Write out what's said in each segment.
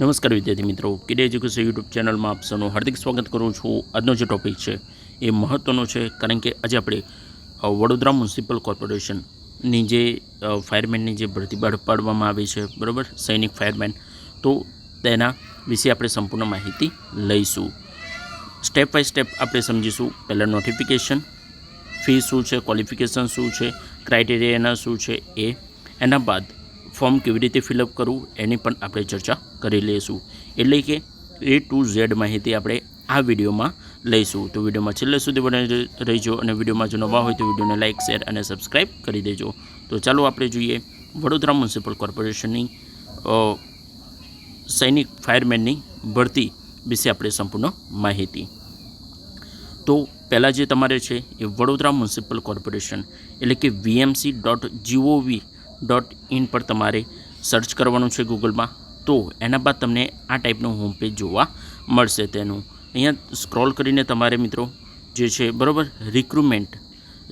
નમસ્કાર વિદ્યાર્થી મિત્રો. કિડે એજ્યુકેશન યુટ્યુબ ચેનલમાં આપ સૌનું હાર્દિક સ્વાગત કરું છું. આજનો જે ટોપિક છે એ મહત્ત્વનો છે કારણ કે આજે આપણે વડોદરા મ્યુનિસિપલ કોર્પોરેશનની જે ફાયરમેનની જે ભરતી પાડવામાં આવી છે, બરાબર? સૈનિક ફાયરમેન. તો તેના વિશે આપણે સંપૂર્ણ માહિતી લઈશું. સ્ટેપ બાય સ્ટેપ આપણે સમજીશું પહેલાં નોટિફિકેશન, ફી શું છે, ક્વોલિફિકેશન શું છે, ક્રાઇટેરિયાના શું છે એ. એના બાદ ફોર્મ કેવી રીતે ફિલઅપ કરવું એની પણ આપણે ચર્ચા કરી લઈશું. એટલે કે એ ટુ ઝેડ માહિતી આપણે આ વિડીયોમાં લઈશું. તો વિડીયોમાં છેલ્લે સુધી બને રહીજો અને વિડીયોમાં જો નવા હોય તો વિડીયોને લાઇક શેર અને સબસ્ક્રાઈબ કરી દેજો. તો ચાલો આપણે જોઈએ વડોદરા મ્યુનિસિપલ કોર્પોરેશનની સૈનિક ફાયરમેનની ભરતી વિશે આપણે સંપૂર્ણ માહિતી. તો પહેલાં જે તમારે છે એ વડોદરા મ્યુનિસિપલ કોર્પોરેશન એટલે કે VMC dot G O V dot in પર તમારે સર્ચ કરવાનું છે ગૂગલમાં. તો એના બાદ તમને આ ટાઈપનું હોમ પેજ જોવા મળશે તેનું. અહીંયા સ્ક્રોલ કરીને તમારે મિત્રો જે છે, બરાબર રિક્રુટમેન્ટ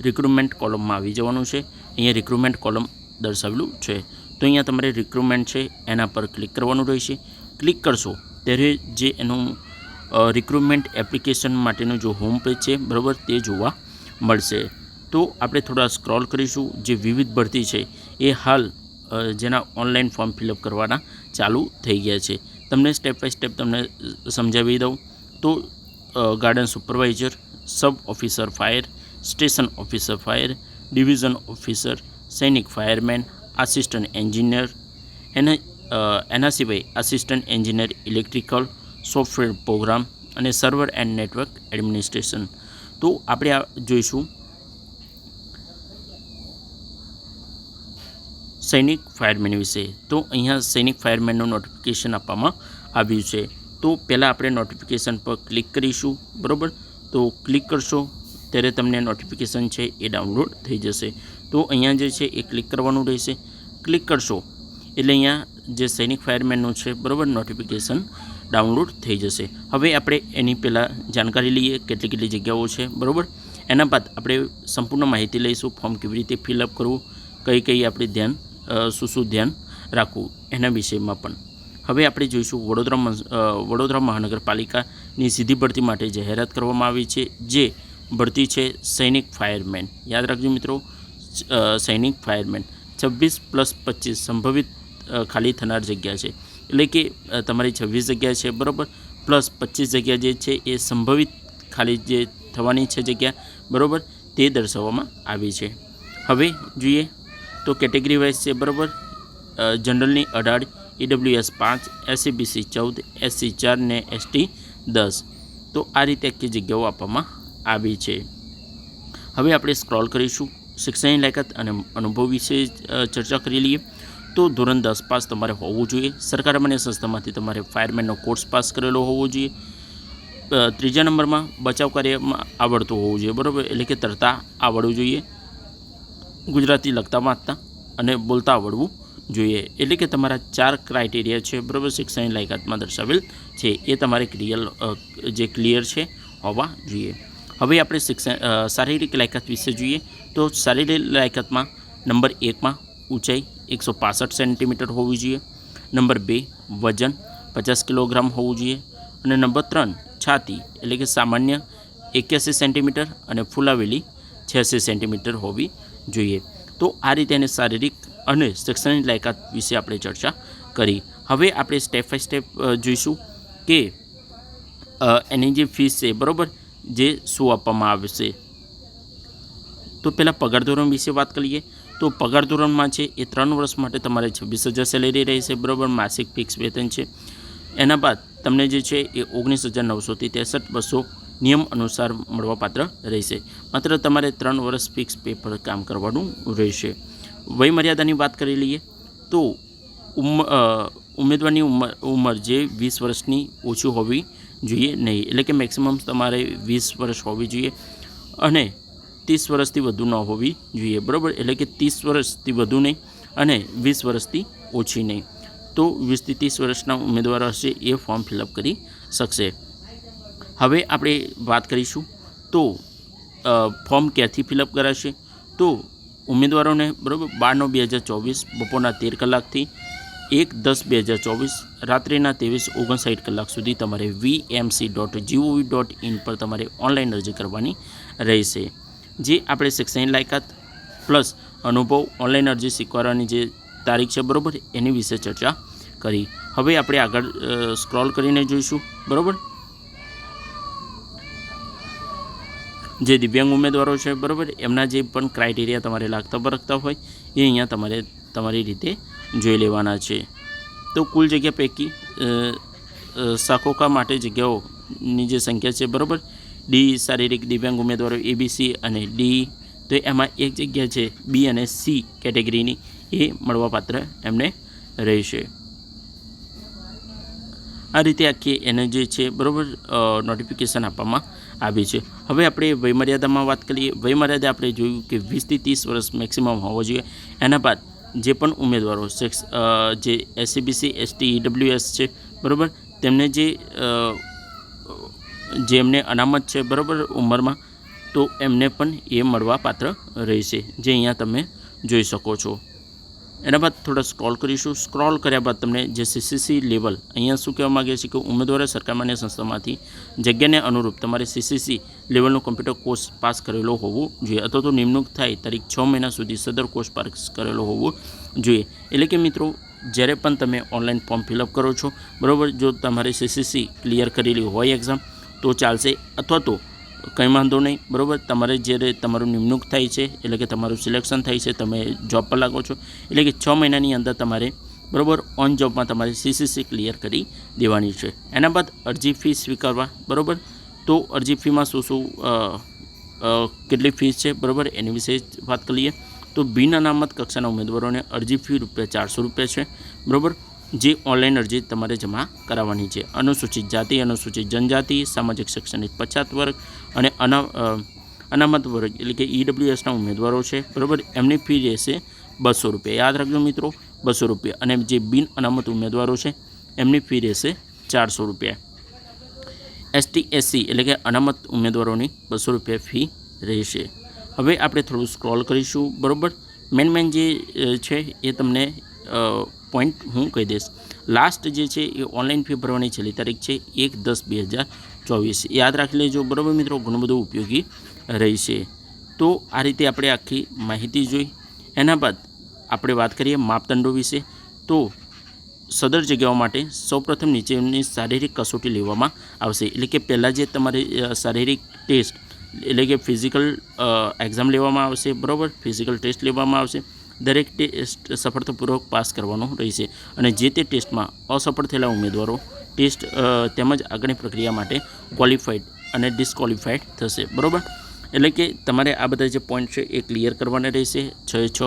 રિક્રુટમેન્ટ કોલમમાં આવી જવાનું છે. અહીંયા રિક્રુટમેન્ટ કોલમ દર્શાવેલું છે. તો અહીંયા તમારે રિક્રુટમેન્ટ છે, એના પર ક્લિક કરવાનું રહેશે. ક્લિક કરશો, ત્યારે જે એનું રિક્રુટમેન્ટ એપ્લિકેશન માટેનું જો હોમ પેજ છે, બરાબર, તે જોવા મળશે. તો આપણે થોડા સ્ક્રોલ કરીશું. જે વિવિધ ભરતી છે, એ હાલ જેના ઓનલાઈન ફોર્મ ફિલઅપ કરવાના ચાલુ થઈ ગયા છે. તમને સ્ટેપ બાય સ્ટેપ તમને સમજાવી દઉં. તો garden supervisor, sub officer fire, station officer fire, division officer, સૈનિક ફાયરમેન, આસિસ્ટન્ટ એન્જિનિયર, એના એના સિવાય assistant engineer, electrical, software program અને સર્વર એન્ડ નેટવર્ક એડમિનિસ્ટ્રેશન. તો, આપણે આ જોઈશું. સૈનિક ફાયરમેન વિશે. તો અહીંયા સૈનિક ફાયરમેનનું નોટિફિકેશન આપવામાં આવ્યું છે. તો પહેલાં આપણે નોટિફિકેશન પર ક્લિક કરીશું, બરાબર? તો ક્લિક કરશો, ત્યારે તમને નોટિફિકેશન છે એ ડાઉનલોડ થઈ જશે. તો અહીંયા જે છે એ ક્લિક કરવાનું રહેશે. ક્લિક કરશો, એટલે અહીંયા જે સૈનિક ફાયરમેનનું છે, બરાબર? નોટિફિકેશન ડાઉનલોડ થઈ જશે. હવે આપણે એની પહેલાં જાણકારી લઈએ કેટલી કેટલી જગ્યાઓ છે, બરાબર? એના બાદ આપણે સંપૂર્ણ માહિતી લઈશું ફોર્મ કેવી રીતે ફિલઅપ કરવું, કઈ કઈ આપણે ધ્યાન શું શું ધ્યાન રાખવું એના વિષયમાં પણ. હવે આપણે જોઈશું વડોદરા વડોદરા મહાનગરપાલિકાની સીધી ભરતી માટે જાહેરાત કરવામાં આવી છે, જે ભરતી છે સૈનિક ફાયરમેન. યાદ રાખજો મિત્રો સૈનિક ફાયરમેન. છવ્વીસ પ્લસ પચીસ સંભવિત ખાલી થનાર જગ્યા છે. એટલે કે તમારી છવ્વીસ જગ્યા છે, બરાબર? પ્લસ પચીસ જગ્યા જે છે એ સંભવિત ખાલી જે થવાની છે જગ્યા, બરાબર? તે દર્શાવવામાં આવી છે. હવે જોઈએ તો કેટેગરી વાઇઝ છે બરાબર? જનરલની અઢાર, ઈડબ્લ્યુએસ પાંચ, એસસીબીસી ચૌદ, એસસી ચાર ને એસટી દસ. તો આ રીતે આખી જગ્યાઓ આપવામાં આવી છે. હવે આપણે સ્ક્રોલ કરીશું શિક્ષણની લાયકાત અને અનુભવ વિશે ચર્ચા કરી લઈએ. તો ધોરણ દસ પાસ તમારે હોવું જોઈએ. સરકાર અને સંસ્થામાંથી તમારે ફાયરમેનનો કોર્સ પાસ કરેલો હોવો જોઈએ. ત્રીજા નંબરમાં બચાવ કાર્યમાં આવડતું હોવું જોઈએ. બરાબર? એટલે કે તરતા આવડવું જોઈએ. ગુજરાતી લખતા વાંચતા અને બોલતા આવડવું જોઈએ. એટલે કે તમારા ચાર ક્રાઇટેરિયા છે, બરાબર? શિક્ષણની લાયકાતમાં દર્શાવેલ છે. એ તમારે ક્લિયર જે ક્લિયર છે, હોવા જોઈએ. હવે આપણે શિક્ષણ શારીરિક લાયકાત વિશે જોઈએ તો શારીરિક લાયકાતમાં નંબર એકમાં ઊંચાઈ એકસો પાસઠ સેન્ટીમીટર હોવી જોઈએ. નંબર બે, વજન પચાસ કિલોગ્રામ હોવું જોઈએ. અને નંબર ત્રણ, છાતી એટલે કે સામાન્ય એક્યાસી સેન્ટીમીટર અને ફૂલાવેલી છ્યાસી સેન્ટીમીટર હોવી જોઈએ. તો આ રીતે એને શારીરિક અને શૈક્ષણિક લાયકાત વિશે આપણે ચર્ચા કરી. હવે આપણે સ્ટેપ બાય સ્ટેપ જોઈશું કે એની જે ફીસ છે, બરાબર? જે શું આપવામાં આવશે તો પહેલાં પગાર ધોરણ વિશે વાત કરીએ. તો પગાર ધોરણમાં છે એ ત્રણ વર્ષ માટે તમારે છવ્વીસ હજાર સેલેરી રહેશે, બરાબર? માસિક ફિક્સ વેતન છે. એના બાદ તમને જે છે એ ઓગણીસ હજાર નવસોથી ત્રેસઠ બસો નિયમ અનુસાર મળવાપાત્ર રહેશે. માત્ર તમારે ત્રણ વર્ષ ફિક્સ પે પર કામ કરવાનું રહેશે. વયમર્યાદાની વાત કરી લઈએ તો ઉમ ઉમેદવારની ઉંમર ઉંમર જે વીસ વર્ષની ઓછી હોવી જોઈએ નહીં. એટલે કે મેક્સિમમ તમારે વીસ વર્ષ હોવી જોઈએ અને ત્રીસ વર્ષથી વધુ ન હોવી જોઈએ. બરાબર? એટલે કે ત્રીસ વર્ષથી વધુ નહીં અને વીસ વર્ષથી ઓછી નહીં. તો વીસથી ત્રીસ વર્ષના ઉમેદવારો હશે એ ફોર્મ ફિલઅપ કરી શકશે. હવે આપણે વાત કરીશું તો ફોર્મ ક્યાંથી ફિલઅપ કરાશે? તો, ઉમેદવારોને બરાબર બાર નવ બે હજાર ચોવીસ, બપોરના તેર કલાકથી એક દસ બે હજાર ચોવીસ, રાત્રિના ત્રેવીસ ઓગણસાઠ કલાક સુધી તમારે VMC dot G O V dot in પર તમારે ઓનલાઈન અરજી કરવાની રહેશે. જે આપણે શૈક્ષણિક લાયકાત પ્લસ અનુભવ ઓનલાઈન અરજી સ્વીકારવાની જે તારીખ છે બરાબર, એની વિશે ચર્ચા કરી. હવે આપણે આગળ સ્ક્રોલ કરીને જોઈશું. બરાબર? જે દિવ્યાંગ ઉમેદવારો છે બરાબર? એમના જે પણ ક્રાઇટેરિયા તમારે લાગતા પરખતા હોય એ અહીંયા તમારે તમારી રીતે જોઈ લેવાના છે. તો કુલ જગ્યા પૈકી અ, માટે જગ્યાઓની જે સંખ્યા છે બરાબર? ડી શારીરિક દિવ્યાંગ ઉમેદવારો એબીસી અને ડી તો એમાં એક જગ્યા છે બી અને સી કેટેગરીની એ મળવાપાત્ર એમને રહેશે. આ રીતે આખી એને જે છે બરાબર નોટિફિકેશન આપવામાં આવી છે. હવે આપણે વયમર્યાદામાં વાત કરીએ. વયમર્યાદા આપણે જોયું કે વીસથી ત્રીસ વર્ષ મેક્સિમમ હોવો જોઈએ. એના બાદ જે પણ ઉમેદવારો સેક્સ જે એસસીબીસી એસટી ઈડબ્લ્યુએસ છે, બરાબર? તેમને જે જેમને અનામત છે, બરાબર, ઉંમરમાં, તો એમને પણ એ મળવા પાત્ર રહેશે, જે અહીંયા તમે જોઈ શકો છો. એના બાદ થોડા સ્ક્રોલ કરીશું. સ્ક્રોલ કર્યા બાદ તમને જે સીસીસી લેવલ અહીંયા શું કહેવા માગે છે કે ઉમેદવારે સરકાર માન્ય સંસ્થામાંથી જગ્યાને અનુરૂપ તમારે સીસીસી લેવલનો કમ્પ્યુટર કોર્સ પાસ કરેલો હોવો જોઈએ અથવા તો નિમણૂક થાય તારીખ છ મહિના સુધી સદર કોર્સ પાસ કરેલો હોવો જોઈએ. એટલે કે મિત્રો, જ્યારે પણ તમે ઓનલાઈન ફોર્મ ફિલઅપ કરો છો, બરાબર, જો તમારે સીસીસી ક્લિયર કરેલી હોય એક્ઝામ તો ચાલશે અથવા તો કંઈ વાંધો નહીં, બરાબર? તમારે જ્યારે તમારું નિમણૂક થાય છે, એટલે કે તમારું સિલેક્શન થાય છે, તમે જોબ પર લાગો છો, એટલે કે છ મહિનાની અંદર તમારે, બરાબર ઓન જોબમાં તમારે સીસીસી ક્લિયર કરી દેવાની છે. એના બાદ અરજી ફી સ્વીકારવા, બરાબર? તો અરજી ફીમાં શું શું કેટલી ફીસ છે, બરાબર? એની વિશે વાત કરીએ. તો બિન અનામત કક્ષાના ઉમેદવારોને અરજી ફી રૂપિયા ચારસો રૂપિયા છે, બરાબર? જે ઓનલાઈન અરજી તમારે જમા કરાવવાની છે. અનુસૂચિત જાતિ, અનુસૂચિત જનજાતિ, સામાજિક, શૈક્ષણિક પછાત વર્ગ અને અના અનામત વર્ગ એટલે કે ઈડબ્લ્યુએસના ઉમેદવારો છે. બરાબર? એમની ફી રહેશે બસો રૂપિયા. યાદ રાખજો મિત્રો, બસો રૂપિયા. અને જે બિન અનામત ઉમેદવારો છે, એમની ફી રહેશે ચારસો રૂપિયા. એસટી, એસસી એટલે કે અનામત ઉમેદવારોની બસો રૂપિયા ફી રહેશે. હવે આપણે થોડું સ્ક્રોલ કરીશું. બરાબર? મેન મેન જે છે એ તમને પોઈન્ટ હું કહી દઈશ. લાસ્ટ જે છે એ ઓનલાઈન ફી ભરવાની છેલ્લી તારીખ છે એક દસ બે હજાર ચોવીસ. યાદ રાખી લેજો, બરાબર મિત્રો? ઘણું બધું ઉપયોગી રહેશે. તો આ રીતે આપણે આખી માહિતી જોઈ. એના બાદ આપણે વાત કરીએ માપદંડો વિશે. તો સદર જગ્યાઓ માટે સૌપ્રથમ નીચેની શારીરિક કસોટી લેવામાં આવશે. એટલે કે પહેલાં જે તમારી શારીરિક ટેસ્ટ, એટલે કે ફિઝિકલ એક્ઝામ લેવામાં આવશે, બરાબર? ફિઝિકલ ટેસ્ટ લેવામાં આવશે. દરેક ટેસ્ટ સફળતાપૂર્વક પાસ કરવાનો રહેશે અને જે તે ટેસ્ટમાં અસફળ થયેલા ઉમેદવારો ટેસ્ટ તેમજ આગળની પ્રક્રિયા માટે ક્વોલિફાઈડ અને ડિસ્કવોલિફાઈડ થશે. બરાબર? એટલે કે તમારે આ બધા જે પોઈન્ટ છે એ ક્લિયર કરવાના રહેશે. છ છ.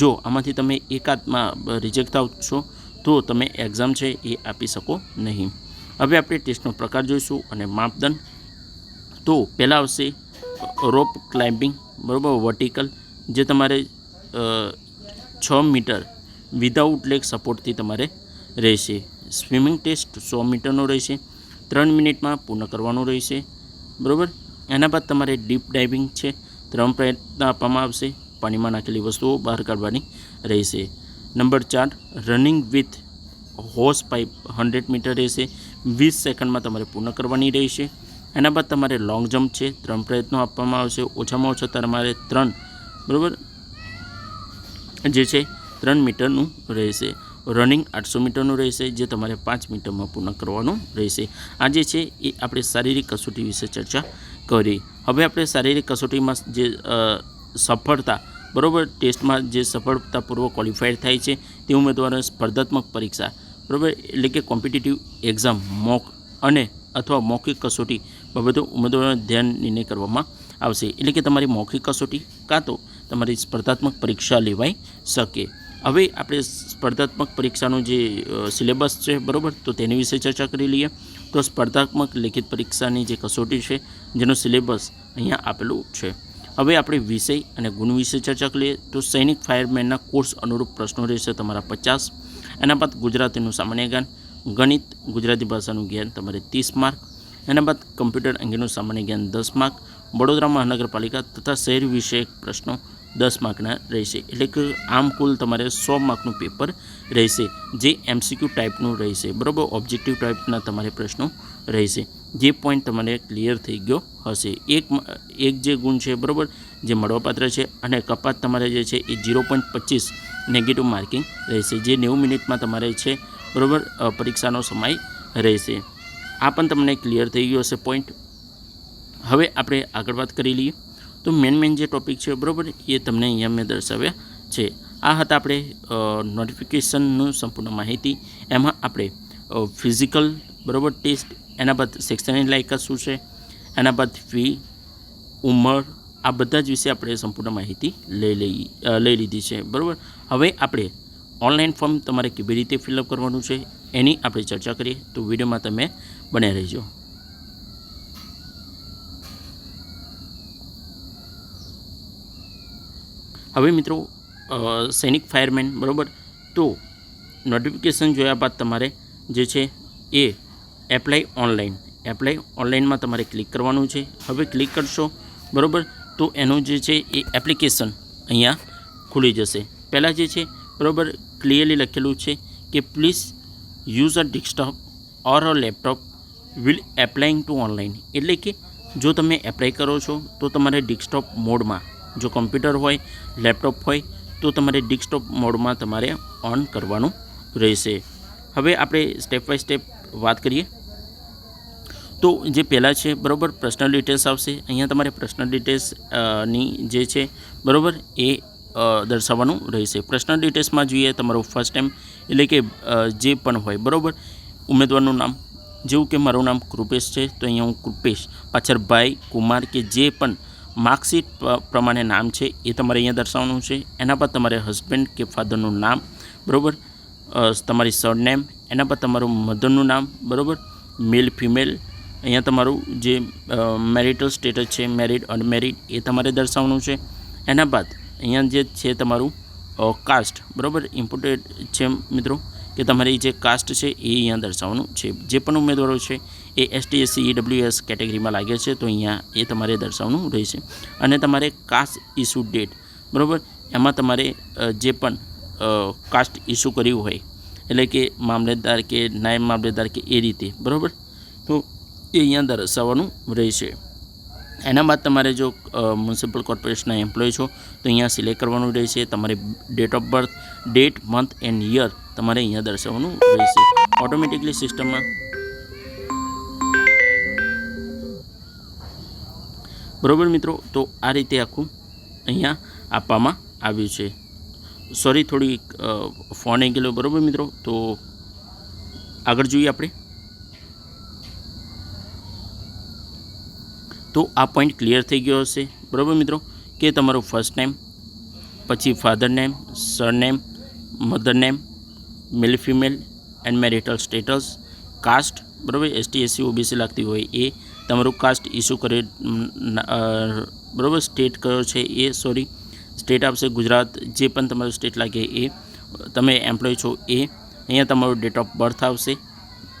જો આમાંથી તમે એકાદમાં રિજેક્ટ થાવ છો, તો તમે એક્ઝામ છે એ આપી શકો નહીં. હવે આપણે ટેસ્ટનો પ્રકાર જોઈશું અને માપદંડ. તો પહેલાં આવશે રોપ ક્લાઇમ્બિંગ, બરાબર? વર્ટિકલ, જે તમારે છ મીટર વિધાઉટ લેગ સપોર્ટથી તમારે રહેશે. સ્વિમિંગ ટેસ્ટ સો મીટરનો રહેશે. ત્રણ મિનિટમાં પૂર્ણ કરવાનું રહેશે. બરાબર? એના બાદ તમારે ડીપ ડાઇવિંગ છે, ત્રણ પ્રયત્ન આપવામાં આવશે. પાણીમાં નાખેલી વસ્તુઓ બહાર કાઢવાની રહેશે. નંબર ચાર running with hose pipe hundred metre રહેશે. વીસ સેકન્ડમાં તમારે પૂર્ણ કરવાની રહેશે. એના બાદ તમારે લોંગ જમ્પ છે, ત્રણ પ્રયત્નો આપવામાં આવશે. ઓછામાં ઓછા તમારે ત્રણ. બરાબર? જે છે, ત્રણ મીટરનું રહેશે. રનિંગ આઠસો મીટરનું રહેશે, જે તમારે પાંચ મીટરમાં પૂર્ણ કરવાનું રહેશે. આ જે છે, એ આપણે શારીરિક કસોટી વિશે ચર્ચા કરી. હવે આપણે શારીરિક કસોટીમાં જે સફળતા, બરાબર? ટેસ્ટમાં જે સફળતાપૂર્વક ક્વોલિફાઈડ થાય છે, તે ઉમેદવારો સ્પર્ધાત્મક પરીક્ષા, બરાબર? એટલે કે કોમ્પિટિટિવ એક્ઝામ, મોક અને અથવા મૌખિક કસોટી બાબતો ઉમેદવારોને ધ્યાન નિર્ણય કરવામાં આવશે. એટલે કે તમારી મૌખિક કસોટી કાં તો તમારી સ્પર્ધાત્મક પરીક્ષા લેવાઈ શકે. હવે આપણે સ્પર્ધાત્મક પરીક્ષાનું જે સિલેબસ છે, બરાબર? તો તેની વિશે ચર્ચા કરી લઈએ. તો સ્પર્ધાત્મક લેખિત પરીક્ષાની જે કસોટી છે, જેનો સિલેબસ અહીંયા આપેલું છે. હવે આપણે વિષય અને ગુણ વિશે ચર્ચા કરીએ તો સૈનિક ફાયરમેનના કોર્સ અનુરૂપ પ્રશ્નો રહેશે તમારા પચાસ. એના બાદ ગુજરાતીનું સામાન્ય જ્ઞાન, ગણિત, ગુજરાતી ભાષાનું જ્ઞાન તમારે ત્રીસ માર્ક. એના બાદ કમ્પ્યુટર અંગેનું સામાન્ય જ્ઞાન દસ માર્ક. વડોદરા મહાનગરપાલિકા તથા શહેર વિષયક પ્રશ્નો દસ માર્કના રહેશે. એટલે કે આમ કુલ તમારે સો માર્કનું પેપર રહેશે, જે એમસીક્યુ ટાઈપનું રહેશે. બરાબર? ઓબ્જેક્ટિવ ટાઈપના તમારે પ્રશ્નો રહેશે. જે પોઈન્ટ તમારે ક્લિયર થઈ ગયો હશે. એક એક જે ગુણ છે, બરાબર? જે મળવાપાત્ર છે અને કપાત તમારે જે છે એ ઝીરો પોઈન્ટ પચીસ નેગેટિવ માર્કિંગ રહેશે, જે નેવું મિનિટમાં તમારે છે, બરાબર? પરીક્ષાનો સમય રહેશે. આ પણ તમને ક્લિયર થઈ ગયો હશે પોઈન્ટ હવે આપણે આગળ વાત કરી લઈએ. તો મેન મેન જે ટોપિક છે, બરાબર? એ તમને અહીંયા મેં દર્શાવ્યા છે. આ હતા આપણે નોટિફિકેશનનું સંપૂર્ણ માહિતી. એમાં આપણે ફિઝિકલ બરાબર ટેસ્ટ એના બાદ શૈક્ષણિક લાયકાત શું છે, એના બાદ ફી ઉંમર, આ બધા જ વિશે આપણે સંપૂર્ણ માહિતી લઈ લઈ લઈ લીધી છે, બરાબર? હવે આપણે ઓનલાઈન ફોર્મ તમારે કેવી રીતે ફિલઅપ કરવાનું છે, એની આપણે ચર્ચા કરીએ. તો વિડીયોમાં તમે બન્યા રહેજો. હવે મિત્રો સૈનિક ફાયરમેન બરાબર? તો નોટિફિકેશન જોયા બાદ તમારે જે છે એ એપ્લાય ઓનલાઈન એપ્લાય ઓનલાઈનમાં તમારે ક્લિક કરવાનું છે. હવે ક્લિક કરશો, બરાબર? તો એનું જે છે એ એપ્લિકેશન અહીંયા ખુલી જશે. પહેલાં જે છે, બરાબર ક્લિયરલી લખેલું છે કે please use a desktop or a laptop will applying to online એટલે કે જો તમે એપ્લાય કરો છો, તો તમારે ડેસ્કટોપ મોડમાં જો કમ્પ્યુટર હોય, લેપટોપ હોય, તો તમારે ડેસ્કટોપ મોડમાં તમારે ઓન કરવાનું રહેશે. હવે આપણે સ્ટેપ બાય સ્ટેપ વાત કરીએ. તો જે પહેલાં છે, બરાબર પર્સનલ ડિટેલ્સ આવશે. અહીંયા તમારે પર્સનલ ડિટેલ્સની જે છે, બરાબર, એ દર્શાવવાનું રહેશે. પર્સનલ ડિટેલ્સમાં જોઈએ, તમારું ફર્સ્ટ ટાઈમ એટલે કે જે પણ હોય, બરાબર? ઉમેદવારનું નામ. જેવું કે મારું નામ કૃપેશ છે, તો અહીંયા હું કૃપેશ. પાછળ ભાઈ, કુમાર કે જે પણ માર્કશીટ પ્રમાણે નામ છે એ તમારે અહીંયા દર્શાવવાનું છે. એના પર તમારે હસબન્ડ કે ફાધરનું નામ, બરાબર? તમારી સરનેમ એના પર તમારું મધરનું નામ, બરાબર? મેલ ફિમેલ અહીંયા તમારું જે મેરિટલ સ્ટેટસ છે મેરિડ અનમેરિડ એ તમારે દર્શાવવાનું છે. એના બાદ અહીંયા જે છે તમારું કાસ્ટ બરાબર? ઇમ્પોર્ટેડ છે મિત્રો, કે તમારી જે કાસ્ટ છે એ અહીંયા દર્શાવવાનું છે. જે પણ ઉમેદવારો છે એ એસટી એસસી ઈડબ્લ્યુએસ કેટેગરીમાં લાગે છે, તો અહીંયા એ તમારે દર્શાવવાનું રહેશે. અને તમારે કાસ્ટ ઇસ્યુ ડેટ બરાબર? એમાં તમારે જે પણ કાસ્ટ ઇસ્યુ કર્યું હોય, એટલે કે મામલેદાર કે નાયબ મામલેદાર કે એ રીતે, બરાબર? તો એ અહીંયા દર્શાવવાનું રહેશે. એના બાદ તમારે જો મ્યુનિસિપલ કોર્પોરેશનના એમ્પ્લોય છો, તો અહીંયા સિલેક્ટ કરવાનું રહેશે. તમારી date of birth date month and year તમારે અહીંયા દર્શાવવાનું રહેશે. ઓટોમેટિકલી સિસ્ટમમાં બરાબર મિત્રો? તો આ રીતે આખું અહીંયા આપવામાં આવ્યું છે. સોરી થોડી ફોન આવી ગયેલો, બરાબર મિત્રો? તો આગળ જોઈએ આપણે. તો આ પોઈન્ટ ક્લિયર થઈ ગયો હશે. બરાબર મિત્રો? કે તમારો ફર્સ્ટ નેમ પછી father name surname mother name male female and marital status caste બરાબર? એસટી એસસી ઓબીસી લાગતી હોય એ તમારું કાસ્ટ ઇસ્યુ કરે બરાબર સ્ટેટ કયો છે એ સોરી સ્ટેટ આપશે ગુજરાત, જે પણ તમારું સ્ટેટ લાગે એ, તમે એમ્પ્લોય છો એ, અહીંયા તમારું ડેટ ઓફ બર્થ આવશે,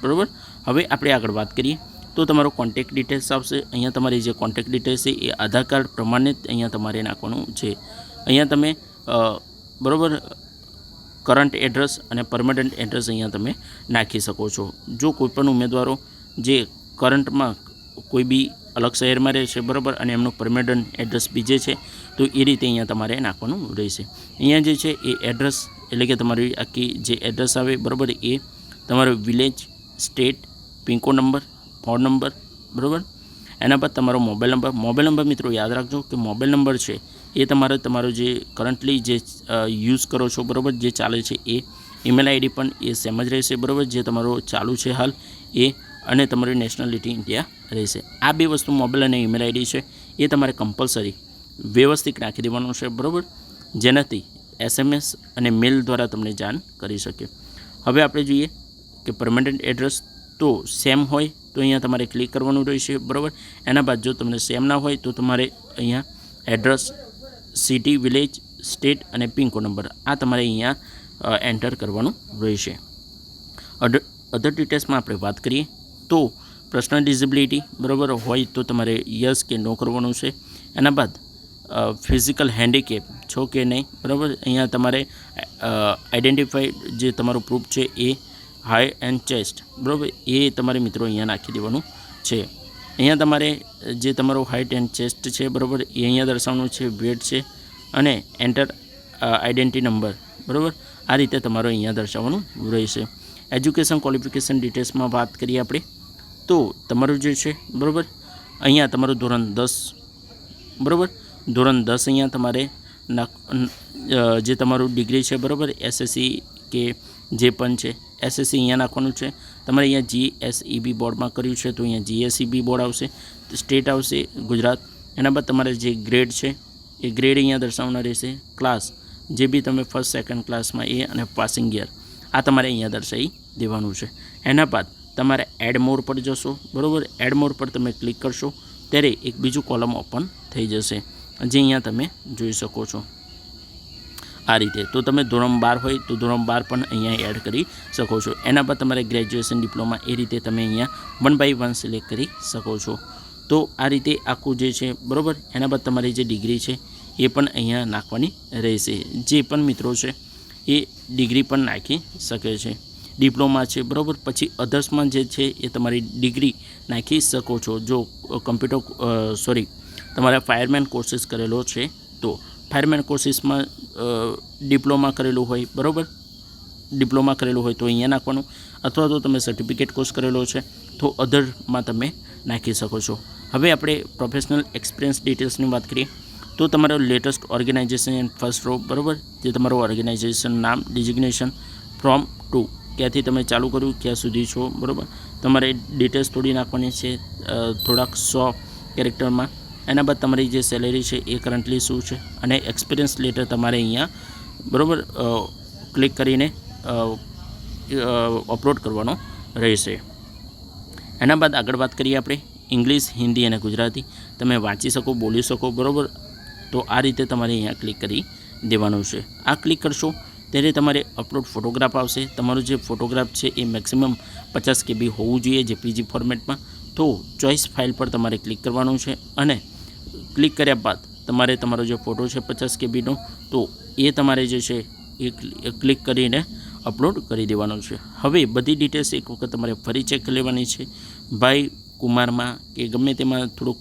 બરાબર? હવે આપણે આગળ વાત કરીએ, તો તમારો કોન્ટેક્ટ ડિટેલ્સ આવશે, અહીંયા તમારી જે કોન્ટેક્ટ ડિટેલ્સ છે એ આધાર કાર્ડ પ્રમાણે અહીંયા તમારે નાખવાનું છે. અહીંયા તમે બરાબર કરંટ એડ્રેસ અને પરમનન્ટ એડ્રેસ અહીંયા તમે નાખી શકો છો. જો કોઈપણ ઉમેદવારો જે કરંટમાં કોઈ બી અલગ શહેરમાં રહે છે, બરાબર? અને એમનું પરમેનન્ટ એડ્રેસ બીજે છે, તો એ રીતે અહીંયા તમારે નાખવાનું રહેશે. અહીંયા જે છે, એ એડ્રેસ એટલે કે તમારી આખી જે એડ્રેસ આવે, બરાબર, એ તમારો village, state pincode number, phone number, બરાબર? એના બાદ તમારો મોબાઈલ નંબર. મોબાઈલ નંબર મિત્રો યાદ રાખજો કે મોબાઈલ નંબર છે, એ તમારે તમારો જે કરંટલી જે યુઝ કરો છો, બરાબર, જે ચાલે છે, એ ઈમેલ આઈડી પણ એ સેમ જ રહેશે, બરાબર? જે તમારો ચાલુ છે હાલ, એ અને તમારી નેશનાલિટી ઇન્ડિયા રહેશે. આ બે વસ્તુ મોબાઈલ અને ઈમેલ આઈડી છે. એ તમારે કમ્પલસરી વ્યવસ્થિત રાખી દેવાનું છે, બરાબર? જેનાથી એસએમએસ અને મેલ દ્વારા તમને જાણ કરી શકે. હવે આપણે જોઈએ કે પરમનન્ટ એડ્રેસ તો સેમ હોય તો અહીંયા તમારે ક્લિક કરવાનું રહેશે, બરાબર? એના બાદ જો તમને સેમ ના હોય તો તમારે અહીંયા એડ્રેસ સિટી વિલેજ સ્ટેટ અને પિનકો નંબર આ તમારે અહીંયા એન્ટર કરવાનું રહેશે. અધર ડિટેલ્સમાં આપણે વાત કરીએ. તો પર્સનલ ડિઝેબિલિટી બરાબર હોય તો તમારે યસ કે નો કરવાનું છે. એના બાદ ફિઝિકલ હેન્ડીકેપ છો કે નહીં, બરાબર? અહીંયા તમારે આઈડેન્ટિફાઈડ જે તમારું પ્રૂફ છે એ હાઈ એન્ડ ચેસ્ટ બરાબર? એ તમારે મિત્રો અહીંયા નાખી દેવાનું છે. અહીંયા તમારે જે તમારું હાઇટ એન્ડ ચેસ્ટ છે, બરાબર? એ અહીંયા દર્શાવવાનું છે વેટ છે અને એન્ટર આઈડેન્ટિટી નંબર બરાબર? આ રીતે તમારે અહીંયા દર્શાવવાનું રહેશે. એજ્યુકેશન ક્વોલિફિકેશન ડિટેલ્સમાં વાત કરીએ આપણે. તો તમારું જે છે, બરાબર? અહીંયા તમારું ધોરણ દસ, બરાબર? ધોરણ દસ અહીંયા તમારે જે તમારું ડિગ્રી છે, બરાબર? એસએસસી કે જે પણ છે એસએસસી અહીંયા નાખવાનું છે. તમારે અહીંયા જીએસઈબી બોર્ડમાં કર્યું છે, તો અહીંયા જીએસઈબી બોર્ડ આવશે, સ્ટેટ આવશે, ગુજરાત. એના બાદ તમારે જે ગ્રેડ છે, એ ગ્રેડ અહીંયા દર્શાવવાના રહેશે, ક્લાસ. જે બી તમે ફર્સ્ટ, સેકન્ડ ક્લાસમાં એ અને પાસિંગ યર, આ તમારે અહીંયા દર્શાવી દેવાનું છે. એના બાદ તમારે એડ મોર પર જશો, બરાબર? એડ મોર પર તમે ક્લિક કરશો, ત્યારે એક બીજું કોલમ ઓપન થઈ જશે, જે અહીંયા તમે જોઈ શકો છો. આ રીતે. તો તમે ધોરણ બાર હોય તો ધોરણ બાર પણ અહીંયા એડ કરી શકો છો. એના બાદ તમારે ગ્રેજ્યુએશન ડિપ્લોમા એ રીતે તમે અહીંયા વન બાય વન સિલેક્ટ કરી શકો છો. તો આ રીતે આખું જે છે, બરાબર? એના બાદ તમારી જે ડિગ્રી છે, એ પણ અહીંયા નાખવાની રહેશે. જે પણ મિત્રો છે, એ ડિગ્રી પણ નાખી શકે છે. ડિપ્લોમા છે, બરાબર? પછી અધર્સમાં જે છે એ તમારી ડિગ્રી નાખી શકો છો. જો કમ્પ્યુટર સોરી તમારે ફાયરમેન કોર્સિસ કરેલો છે, તો ફાયરમેન કોર્સિસમાં ડિપ્લોમા કરેલું હોય, બરાબર? ડિપ્લોમા કરેલું હોય તો અહીંયા નાખવાનું. અથવા તો તમે સર્ટિફિકેટ કોર્સ કરેલો છે, તો અધરમાં તમે નાખી શકો છો. હવે આપણે પ્રોફેશનલ એક્સપિરિયન્સ ડિટેલ્સની વાત કરીએ, તો તમારો લેટેસ્ટ ઓર્ગેનાઇઝેશન ફર્સ્ટ રો બરાબર? જે તમારું ઓર્ગેનાઇઝેશન નામ ડિઝિગ્નેશન ફ્રોમ ટુ ક્યાંથી તમે ચાલુ કર્યું, ક્યાં સુધી છો, બરાબર? તમારે ડિટેલ્સ થોડી નાખવાની છે થોડાક સો કેરેક્ટરમાં એના બાદ તમારી જે સેલેરી છે એ કરંટલી શું છે? અને એક્સપિરિયન્સ લેટર તમારે અહીંયા, બરાબર ક્લિક કરીને અપલોડ કરવાનો રહેશે. એના બાદ આગળ વાત કરીએ આપણે ઇંગ્લિશ હિન્દી અને ગુજરાતી. તમે વાંચી શકો, બોલી શકો, બરાબર? તો આ રીતે તમારે અહીંયા ક્લિક કરી દેવાનું છે. આ ક્લિક કરશો ત્યારે તમારે અપલોડ ફોટોગ્રાફ આવશે. તમારો જે ફોટોગ્રાફ છે એ મેક્સિમમ પચાસ કેબી હોવું જોઈએ જે પીજી ફોર્મેટમાં તો ચોઈસ ફાઇલ પર તમારે ક્લિક કરવાનું છે અને ક્લિક કર્યા બાદ તમારે તમારો જે ફોટો છે પચાસ કેબીનો તો એ તમારે જે છે એ ક્લિક કરીને અપલોડ કરી દેવાનું છે. હવે બધી ડિટેલ્સ એક વખત તમારે ફરી ચેક લેવાની છે. ભાઈ કુમારમાં કે ગમે તેમાં થોડુંક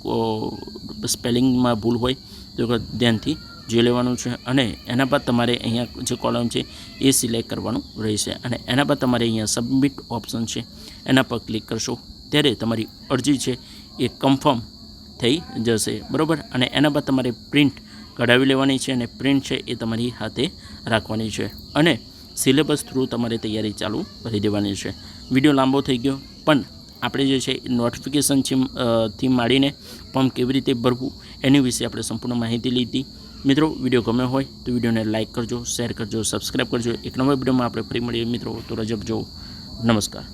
સ્પેલિંગમાં ભૂલ હોય તો ધ્યાનથી જોઈ લેવાનું છે અને એના બાદ તમારે અહીંયા જે કોલમ છે એ સિલેક્ટ કરવાનું રહેશે અને એના બાદ તમારે અહીંયા સબમિટ ઓપ્શન છે એના પર ક્લિક કરશો. ત્યારે તમારી અરજી છે એ કન્ફર્મ થઈ જશે. બરાબર? અને એના બાદ તમારે પ્રિન્ટ કઢાવી લેવાની છે અને પ્રિન્ટ છે એ તમારી હાથે રાખવાની છે અને સિલેબસ થ્રુ તમારે તૈયારી ચાલુ કરી દેવાની છે. વીડિયો લાંબો થઈ ગયો, પણ આપણે જે છે નોટિફિકેશનથી માંડીને ફોર્મ કેવી રીતે ભરવું એની વિશે આપણે સંપૂર્ણ માહિતી લીધી. મિત્રો વીડિયો ગમ્યો હોય તો વિડીયોને લાઇક કરજો શેર કરજો સબસ્ક્રાઈબ કરજો. એક નવા વિડીયોમાં આપણે ફરી મળીએ મિત્રો, તો રજબ જો નમસ્કાર.